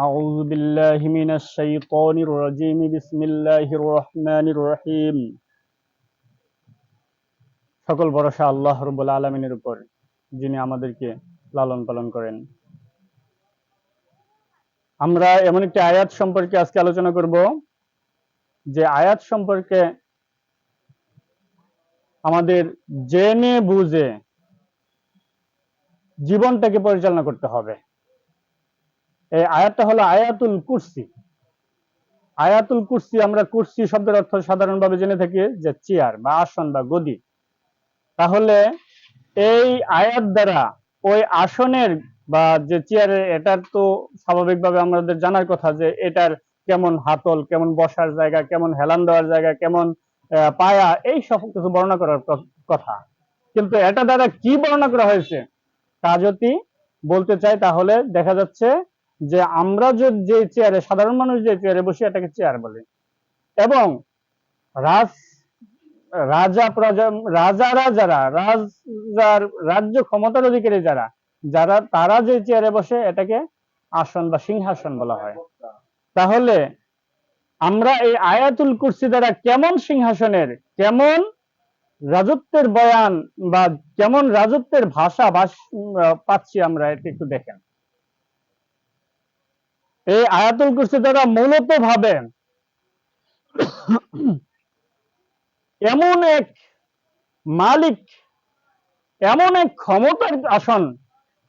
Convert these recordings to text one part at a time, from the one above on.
أعوذ بالله من الشيطان الرجيم بسم الله الرحمن الرحيم সকল ভরসা আল্লাহ রব্বুল আলমিনের উপর যিনি আমাদেরকে লালন পালন করেন আমরা এমন একটি আয়াত সম্পর্কে আজকে আলোচনা করব যে আয়াত সম্পর্কে আমাদের জেনে বুঝে জীবনটাকে পরিচালনা করতে হবে এই আয়াতটা হলো আয়াতুল কুরসি। আয়াতুল কুরসি, আমরা কুরসি শব্দের অর্থ সাধারণভাবে জেনে থাকি যে চেয়ার বা আসন বা গদি। তাহলে এই আয়াত দ্বারা ওই আসনের বা যে চেয়ারের এটার তো স্বাভাবিকভাবে আমাদের জানার কথা যে এটার কেমন হাতল, কেমন বসার জায়গা, কেমন হেলান দেওয়ার জায়গা, কেমন পায়া, এই সব কিছু বর্ণনা করার কথা। কিন্তু এটা দ্বারা কি বর্ণনা করা হয়েছে? তা যদি বলতে চাই তাহলে দেখা যাচ্ছে যে আমরা যে চেয়ারে সাধারণ মানুষ যে চেয়ারে বসে এটাকে চেয়ার বলে। এবং রাজ, রাজা, প্রজা রাজারা যারা রাজার রাজ্য ক্ষমতার অধিকারী যারা যারা, তারা যে চেয়ারে বসে এটাকে আসন বা সিংহাসন বলা হয়। তাহলে আমরা এই আয়াতুল কুরসি দ্বারা কেমন সিংহাসনের, কেমন রাজত্বের বয়ান বা কেমন রাজত্বের ভাষা পাচ্ছি আমরা এটা একটু দেখেন। এই আয়াতুল কুরসি দ্বারা মূলত ভাবে এমন এক মালিক, এমন এক ক্ষমতার আসন,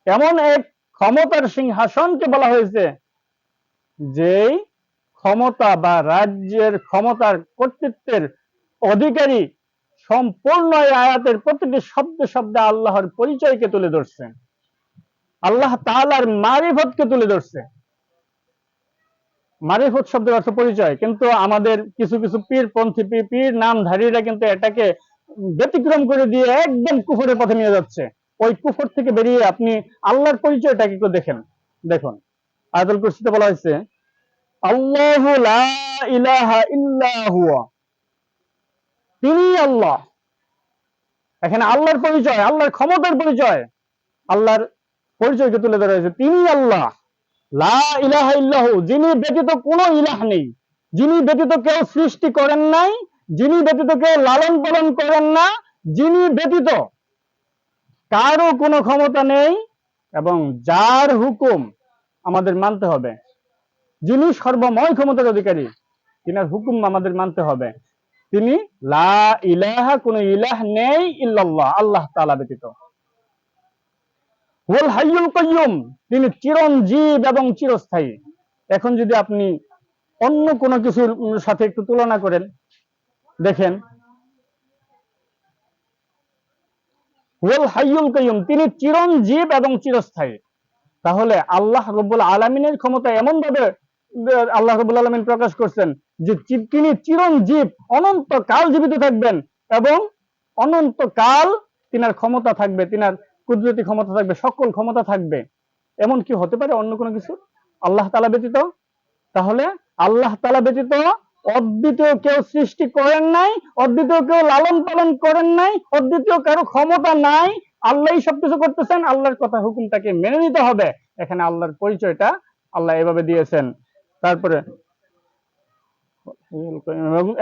এমন এক ক্ষমতার সিংহাসনকে বলা হয়েছে, যেই ক্ষমতা বা রাজ্যের ক্ষমতার কর্তৃত্বের অধিকারী সম্পূর্ণ আয়াতের প্রতিটি শব্দ শব্দে আল্লাহর পরিচয়কে তুলে ধরছে। আল্লাহ তাআলার মারিফতকে তুলে ধরছে। মারিফত শব্দের অর্থ পরিচয়, কিন্তু আমাদের কিছু কিছু পীর, পন্থী পীর পীর নামধারীরা কিন্তু এটাকে ব্যতিক্রম করে দিয়ে একদম কুফরের পথে নিয়ে যাচ্ছে। ওই কুফর থেকে বেরিয়ে আপনি আল্লাহর পরিচয়টাকে একটু দেখেন। দেখুন, আয়াতুল কুরসিতে বলা হয়েছে, আল্লাহু লা ইলাহা ইল্লা হুয়া। তিনি আল্লাহ। এখানে আল্লাহর পরিচয়, আল্লাহর ক্ষমতার পরিচয়, আল্লাহর পরিচয়কে তুলে ধরা হয়েছে, তিনি আল্লাহ। যিনি ব্যতীত কোনো ইলাহ নেই। যিনি ব্যতীত কেউ সৃষ্টি করেন নাই, যিনি ব্যতীত কেউ লালন পালন করেন না, যিনি ব্যতীত কোনো ক্ষমতা নেই এবং যার হুকুম আমাদের মানতে হবে। যিনি সর্বময় ক্ষমতার অধিকারী, তিনার হুকুম আমাদের মানতে হবে। তিনি লা ইলাহা, কোন ইলাহ নেই ইল্লাল্লাহ, আল্লাহ তাআলা ব্যতীত। হুয়াল হাইয়ুল কাইয়ুম, তিনি চিরঞ্জীব এবং চিরস্থায়ী। এখন যদি আপনি অন্য কোনো কিছুর সাথে একটু তুলনা করেন, দেখেন। হুয়াল হাইয়ুল কাইয়ুম, তিনি চিরঞ্জীব এবং চিরস্থায়ী। তাহলে আল্লাহ রব্বুল আলামিনের ক্ষমতা এমন ভাবে আল্লাহ রব্বুল আলামিন প্রকাশ করছেন যে তিনি চিরঞ্জীব অনন্ত কাল জীবিত থাকবেন এবং অনন্ত কাল তিনার ক্ষমতা থাকবে, তিনার কুদরতি ক্ষমতা থাকবে, সকল ক্ষমতা থাকবে। এমন কি হতে পারে? অন্য কোনো কিছু? আল্লাহ তালা ব্যতীত? তাহলে আল্লাহ তালা ব্যতীত অদ্বিতীয় কেউ সৃষ্টি করেন নাই, অদ্বিতীয় কেউ লালন পালন করেন নাই, অদ্বিতীয় কারও ক্ষমতা নাই। আল্লাহ সবকিছু করতেছেন, আল্লাহর কথা হুকুমটাকে মেনে নিতে হবে। এখানে আল্লাহর পরিচয়টা আল্লাহ এভাবে দিয়েছেন। তারপরে,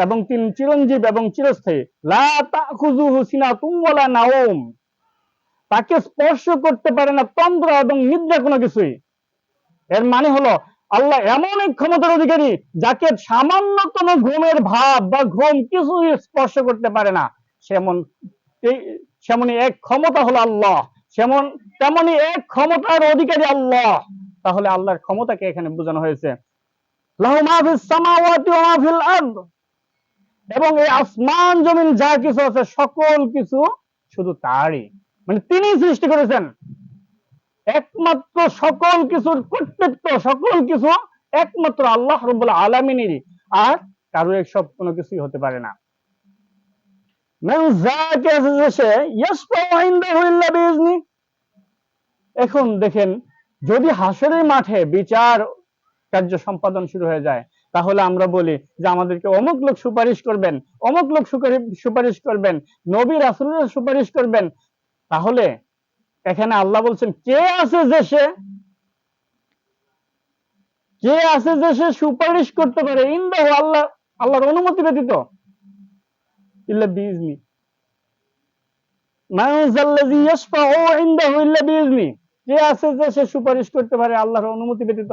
এবং- তিনি চিরঞ্জীব এবং চিরস্থায়ী। লা তাখুযুহু সিনাতুম ওয়ালা নাওম। তাকে স্পর্শ করতে পারে না, তন্দ্র এবং নিদ্রা কোনো কিছুই। এর মানে হলো, আল্লাহ এমন এক ক্ষমতার অধিকারী যাকে সামান্যতম ঘুমের ভাব বা ঘুম কিছুই স্পর্শ করতে পারে না। সেমন এই সেমনি এক ক্ষমতা হলো আল্লাহ। সেমন তেমনি এক ক্ষমতার অধিকারী আল্লাহ। তাহলে আল্লাহর ক্ষমতাকে এখানে বোঝানো হয়েছে। এবং এই আসমান জমিন যা কিছু আছে, সকল কিছু শুধু তারই। মানে তিনি সৃষ্টি করেছেন। একমাত্র সকল কিছুর কর্তৃত্ব, সকল কিছু একমাত্র আল্লাহ রব্বুল আলামিনেরই। আর কারও সব কোনো কিছুই হতে পারে না। এখন দেখেন, যদি হাসরের মাঠে বিচার কার্য সম্পাদন শুরু হয়ে যায়, তাহলে আমরা বলি যে আমাদেরকে অমুক লোক সুপারিশ করবেন, অমুক লোক সুপারিশ করবেন, নবী রাসূলরা সুপারিশ করবেন তাহলে এখানে আল্লাহ বলছেন, কে আছে যে সে কে আছে যে সে সুপারিশ করতে পারে? ইন্দাহ আল্লাহ, আল্লাহর অনুমতি ব্যতীত। ইল্লা কে আছে যে সে সুপারিশ করতে পারে আল্লাহর অনুমতি ব্যতীত?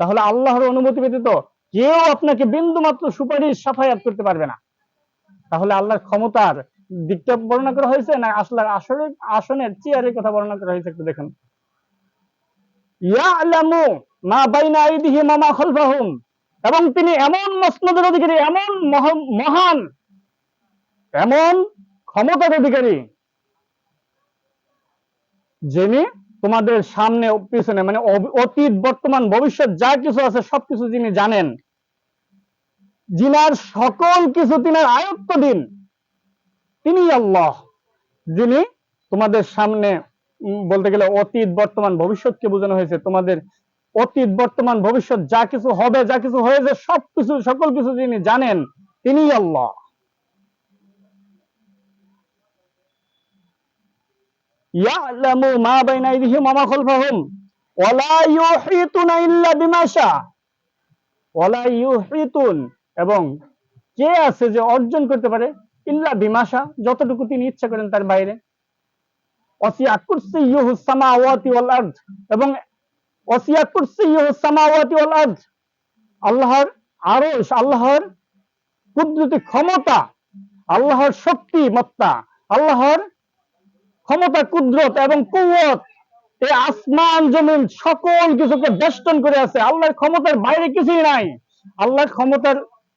তাহলে আল্লাহর অনুমতি ব্যতীত কেউ আপনাকে বিন্দু মাত্র সুপারিশ সাফায়াত করতে পারবে না। তাহলে আল্লাহর ক্ষমতার দিকটা বর্ণনা করা হয়েছে না আসলে আসলে আসনের চেয়ারের কথা বর্ণনা করা হয়েছে একটু দেখুন। ইয়ালামু মা বাইনা আইদিহিম ওয়া খালফাহুম। এবং তিনি এমন মসনদের অধিকারী, এমন মহান, এমন ক্ষমতার অধিকারী যিনি তোমাদের সামনে পিছনে মানে অতীত, বর্তমান, ভবিষ্যৎ যা কিছু আছে সবকিছু যিনি জানেন, যিনার সকল কিছু তিনার আয়ত্তাধীন তিনি আল্লাহ, যিনি তোমাদের সামনে বলতে গেলে অতীত, বর্তমান, ভবিষ্যৎকে বোঝানো হয়েছে। তোমাদের অতীত, বর্তমান, ভবিষ্যৎ, যা কিছু হবে, যা কিছু হয়েছে সবকিছু সকল কিছু যিনি জানেন, তিনি আল্লাহ। ইয়ালামু মা বাইনা আইদিহিম মা খালফাহুম, ওয়া লা ইউহিতুনা ইল্লা বিমা শা ওয়া লা ইউহিতুন, এবং কে আছে যে অর্জন করতে পারে? ইল্লা বিমাশা, যতটুকু তিনি ইচ্ছা করেন তার বাইরে। এবং আল্লাহর আরশ আল্লাহর কুদরতি ক্ষমতা, আল্লাহর শক্তি মত্তা, আল্লাহর ক্ষমতা, কুদরত এবং কুওয়াত, এই আসমান, জমিন সকল কিছুকে বেষ্টন করে আছে। আল্লাহর ক্ষমতার বাইরে কিছুই নাই। আল্লাহর ক্ষমতার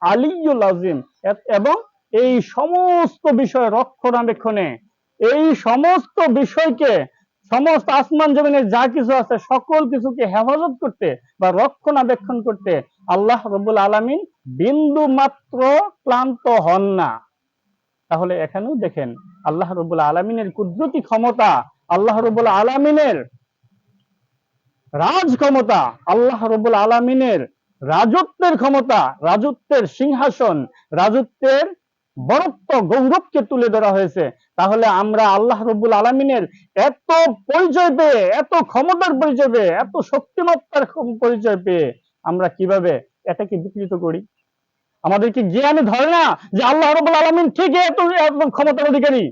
আলিয়্যুল আযীম এত- এবং এই সমস্ত বিষয় রক্ষণাবেক্ষণে, এই সমস্ত বিষয়কে, সমস্ত আসমান জমিনে যা কিছু আছে, সকল কিছুকে হেফাজত করতে বা রক্ষণাবেক্ষণ করতে আল্লাহ রব্বুল আলামিন বিন্দু মাত্র ক্লান্ত হন না। তাহলে এখানেও দেখেন, আল্লাহ রবুল আলামিনের কুদরতি ক্ষমতা, আল্লাহ রবুল আলামিনের রাজ ক্ষমতা, আল্লাহ রবুল আলামিনের রাজত্বের ক্ষমতা, রাজত্বের সিংহাসন, রাজত্বের বরত্ব, গৌরবকে তুলে ধরা হয়েছে। তাহলে আমরা আল্লাহ রব্বুল আলামিনের এত পরিচয় পেয়ে, এত ক্ষমতার পরিচয় পেয়ে, এত শক্তিমত্তার পরিচয় পেয়ে আমরা কীভাবে এটাকে বিকৃত করি? আমাদের কি জ্ঞানে ধরে না যে আল্লাহ রবুল আলামিন ঠিক এত ক্ষমতার অধিকারী।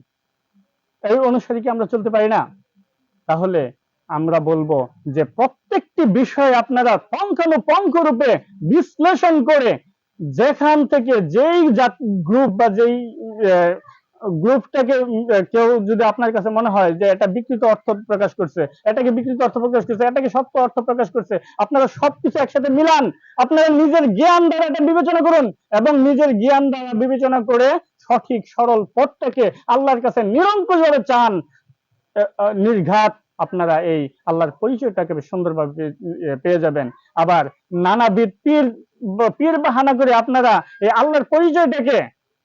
এই অনুসারে কি আমরা চলতে পারি না। তাহলে আমরা বলব যে প্রত্যেকটি বিষয় আপনারা পঙ্খানুপঙ্খ রূপে বিশ্লেষণ করে যেখান থেকে যেই গ্রুপ বা যেই গ্রুপটাকে কেউ যদি আপনার কাছে মনে হয় যে এটা বিকৃত অর্থ প্রকাশ করছে এটাকে বিকৃত অর্থ প্রকাশ করছে এটাকে সত্য অর্থ প্রকাশ করছে আপনারা সবকিছু একসাথে মিলান আপনারা নিজের জ্ঞান দ্বারা এটা বিবেচনা করুন এবং নিজের জ্ঞান দ্বারা বিবেচনা করে সঠিক সরল পথটাকে আল্লাহর কাছে নিরঙ্কুশভাবে চান আহ, আহ, নির্ঘাত আপনারা এই আল্লাহর পরিচয়টাকে সুন্দরভাবে পেয়ে যাবেন। আবার নানাবিধ পীর পীর বাহানা করে আপনারা এই আল্লাহর পরিচয়টাকে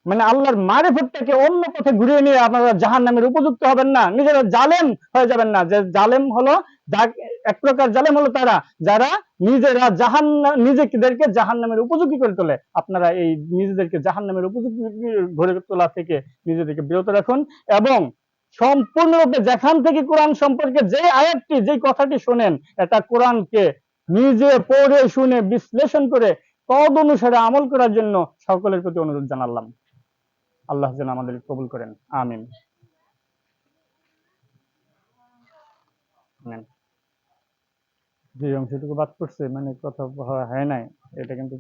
মানে আল্লাহর মারে মারেফতটাকে অন্য পথে ঘুরিয়ে নিয়ে আপনারা জাহান নামের উপযুক্ত হবেন না, নিজেরা জালেম হয়ে যাবেন না। যে জালেম হলো এক প্রকার জালেম হলো তারা, যারা নিজেরা জাহান নিজেদেরকে জাহান নামের উপযোগী করে তোলে। আপনারা এই নিজেদেরকে জাহান নামের উপযোগী গড়ে তোলা থেকে নিজেদেরকে বিরত রাখুন এবং সম্পূর্ণরূপে যেখান থেকে কোরআন সম্পর্কে যে আয়াতটি, যে কথাটি শোনেন, এটা কোরআনকে নিজে পড়ে, শুনে, বিশ্লেষণ করে, তদ অনুসারে আমল করার জন্য সকলের প্রতি অনুরোধ জানালাম। আল্লাহ যেন আমাদের কবুল করেন। আমিন। যে অংশটুকু বাদ করছে মানে কথা হয় নাই, এটা কিন্তু